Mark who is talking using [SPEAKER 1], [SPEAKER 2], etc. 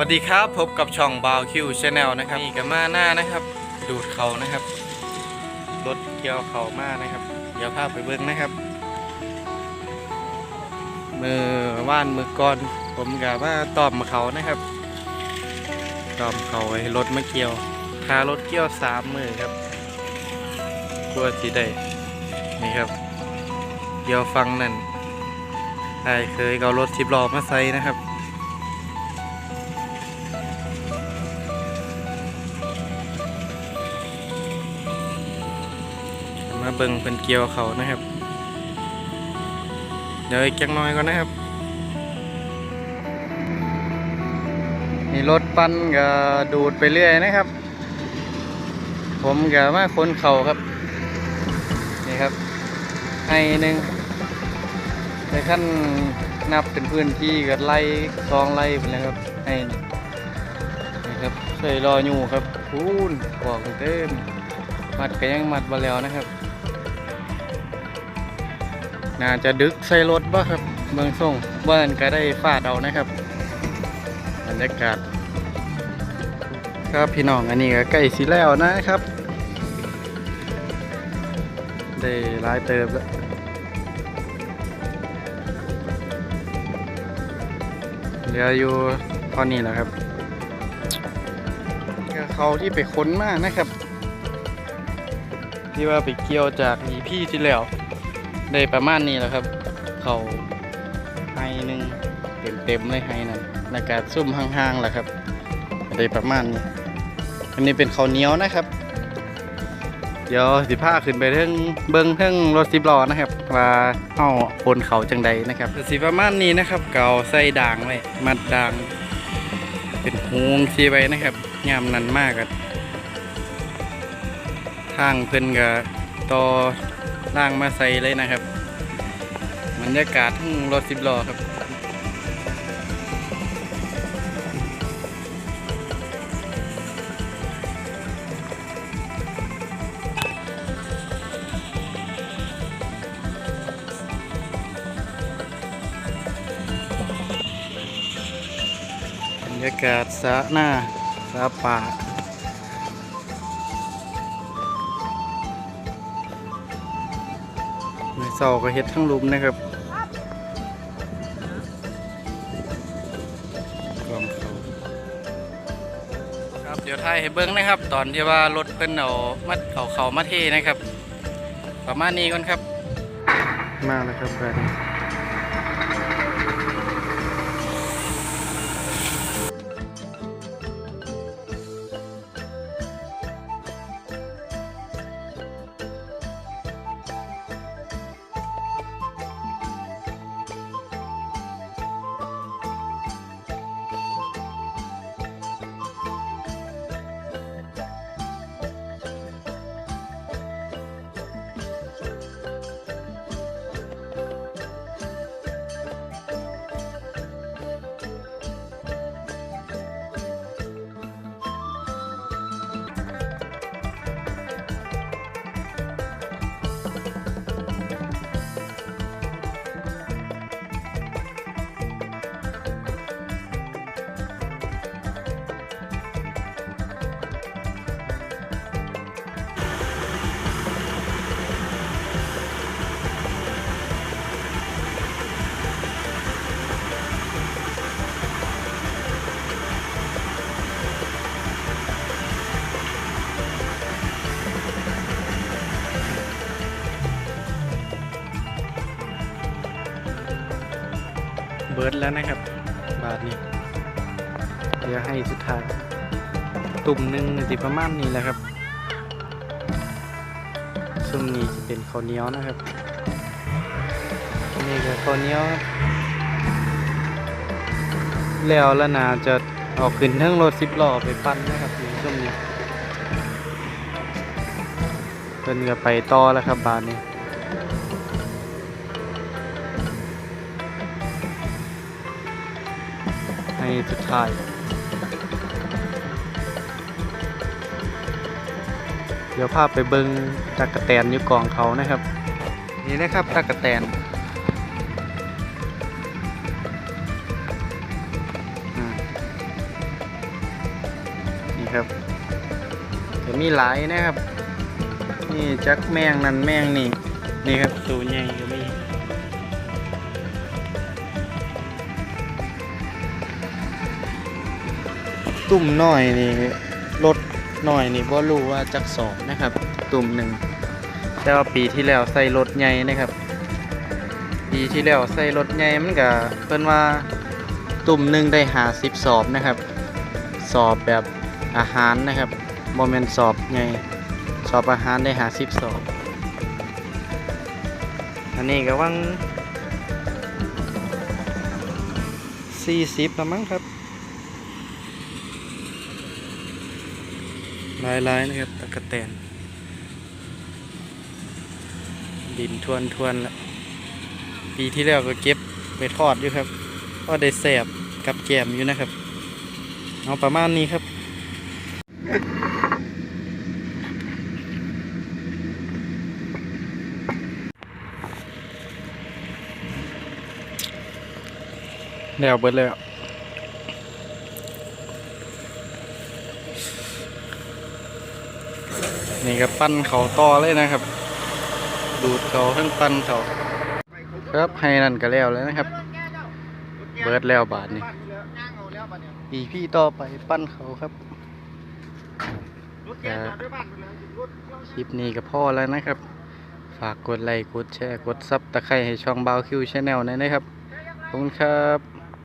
[SPEAKER 1] วัสดีครับพบกับช่องบาวคิวชาแนลนะครับนี่กับมาหน้านะครับ ดูดเขานะครับรถเกี่ยวเขามากนะครับ เดี๋ยวพาไปเบิ้งนะครับ มือว่านมือก่อน ผมกับว่าตอมเขานะครับตอมเขาให้รถมาเกี่ยวคารถเกี่ยวสามมือครับกลัวสิได้นี่ครับเกี่ยวฟังนั่นใครเคยเอารถทิบล้อมาใส่นะครับ เบิ่งเป็นเกียวเขานะครับ เดี๋ยวอีกจักหน้อยก่อนนะครับนี่รถปั้นก็ดูดไปเรื่อยนะครับ ผมก็มาคนเขาครับนี่ครับไอหนึ่งแต่ขั้นนับเป็นพื้นที่ก็ไล่ซองไล่ไปแล้วครับไอนี่นี่ครับใส่รออยู่ครับพูนกวางเต็มมัดก็ยังมัดมาแล้วนะครับ น่าจะดึกใส่รถบ่ครับเมืองส่งบ้านก็ได้ฟาดเอานะครับบรรยากาศครับพี่น้องอันนี้ก็ใกล้สิแล้วนะครับ ได้ลายเติบแล้วเหลืออยู่เท่านี้แหละครับก็เขาที่ไปค้นมากนะครับ ที่ว่าไปเกี่ยวจากอีพี่ที่แล้ว ได้ประมาณนี้แหละครับ เขาไฮหนึ่งเต็มเต็มๆเลยไฮนั่นอากาศซุ่มห่างๆแหละครับได้ประมาณนี้ อันนี้เป็นข้าวเหนียวนะครับ เดี๋ยวสิผ้าขึ้นไปเรื่องเบิ้งเรื่องรถสิบล้อนะครับว่าเอ้าพนเขาจังใดนะครับสิประมาณนี้นะครับ เกาใส่ด่างไว้มัดด่าง เป็นหงซีไว้นะครับยามนันมากอะทางเพิ่นก็ต่อ ล่างมาใส่เลยนะครับบรรยากาศทั้งรถสิบล้อครับบรรยากาศสะหน้าสะป่า ในเสาก็เฮ็ดทั้งหลุมนะครับกองเขาครับเดี๋ยวถ่ายให้เบิ้งนะครับ ตอนที่ว่ารถเพิ่นเอามัดเขาเขามาเทนะครับ ประมาณนี้ก่อนครับ มาแล้วครับแบบ เบิร์ดแล้วนะครับ บาทนี้เดี๋ยวให้สุดท้าย ตุ่มหนึ่งสิประมาณนี้แหละครับช่วงนี้จะเป็นข้าวเหนียวนะครับนี่ก็ข้าวเหนียวแล้วแล้วนาจะออกขึ้นทั้งรถสิบล้อไปปั้นนะครับนช่วงนี้เพิ่นก็ไปต่อแล้วครับบาทนี้ สุดท้ายเดี๋ยวพาพไปเบิงตะกะแตนอยู่กองเขานะครับ นี่นะครับตะกะแตนอ่ครับจะมีหลายนะครับ นี่จักแมงนั่นแมงนี่ นี่ครับตัวใหญ่ก็มี ตุ่มน้อยนี่รถน้อยนี่บ่รู้ว่าจักสอบนะครับ ตุ่มหนึ่งแต่ว่าปีที่แล้วใส่รถใหญ่นะครับ ปีที่แล้วใส่รถใหญ่มันก็เพิ่นว่าตุ่มหนึ่งได้หาสิบสอบนะครับ สอบแบบอาหารนะครับโมเมนต์สอบใหญ่สอบอาหารได้หาสิบสอบอันนี้ก็วังสี่สิบละมั้งครับ ลายลายๆนะครับตะกะแตน ดินทวนทวนละปีที่แล้วก็เก็บไปทอดอยู่ครับ ก็ได้แสบกับแกมอยู่นะครับ เอาประมาณนี้ครับแล้วเบิดแล้ว นี่ก็ปั้นเขาต่อเลยนะครับ ดูดเขาทั้งปั้นเขาครับให้นั่นก็แล้วเลยนะครับ เบิดแล้วบาทนี่อีพี่ต่อไปปั้นเขาครับคลิปนี้ก็พอแล้วนะครับ ฝากกดไลค์กดแชร์กดซับตะไคร้ให้ช่องบาวคิวชาแนลหน่อยนะครับขอบคุณครับ